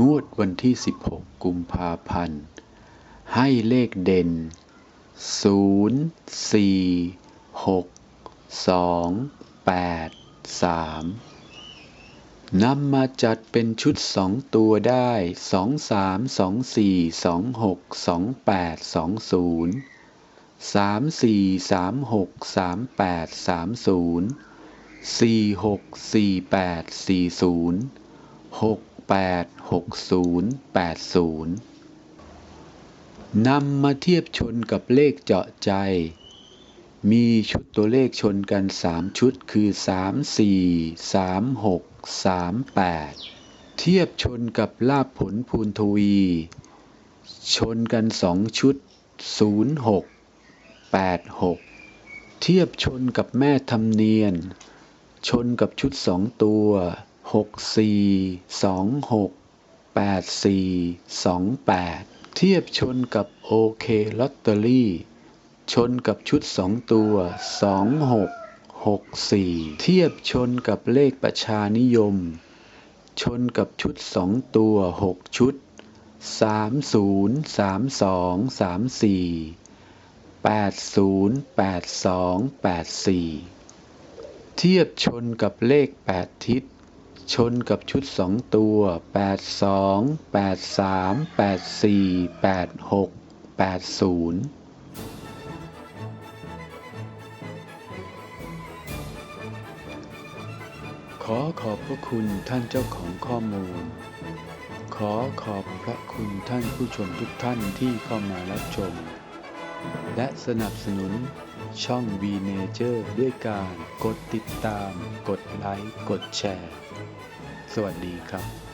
งวดวันที่ 16 กุมภาพันธ์ ให้เลขเด่น 0 4 6 2 8 3 นำมาจัดเป็นชุด 2 ตัวได้ 2 3 2 4 2 6 2 8 2 0 3 4 3 6 3 8 3 0สี่หกสี่แปด สี่ศูนย์หกแปดหกศูนย์แปดศูนย์นำมาเทียบชนกับเลขเจาะใจ มีชุดตัวเลขชนกันสามชุดคือสามสี่สามหกสามแปดเทียบชนกับลาบผลภูนทวี ชนกันสองชุดศูนย์หกแปดหกเทียบชนกับแม่ธรรมเนียน ชนกับชุดสองตัว หกสี่สองหกแปดสี่สองแปดเทียบชนกับโอเคลอตเตอรี่ ชนกับชุดสองตัวสองหกหกสี่เทียบชนกับเลขประชานิยม ชนกับชุดสองตัวหกชุดสามศูนย์สามสองสามสี่แปดศูนย์แปดสองแปดสี่เทียบชนกับเลข8ทิศ ชนกับชุด2ตัว 82 83 84 86 80ขอขอบพระคุณท่านเจ้าของข้อมูล ขอขอบพระคุณท่านผู้ชมทุกท่านที่เข้ามารับชม และสนับสนุน ช่อง V Nature ด้วยการกดติดตาม กดไลค์ กดแชร์ สวัสดีครับ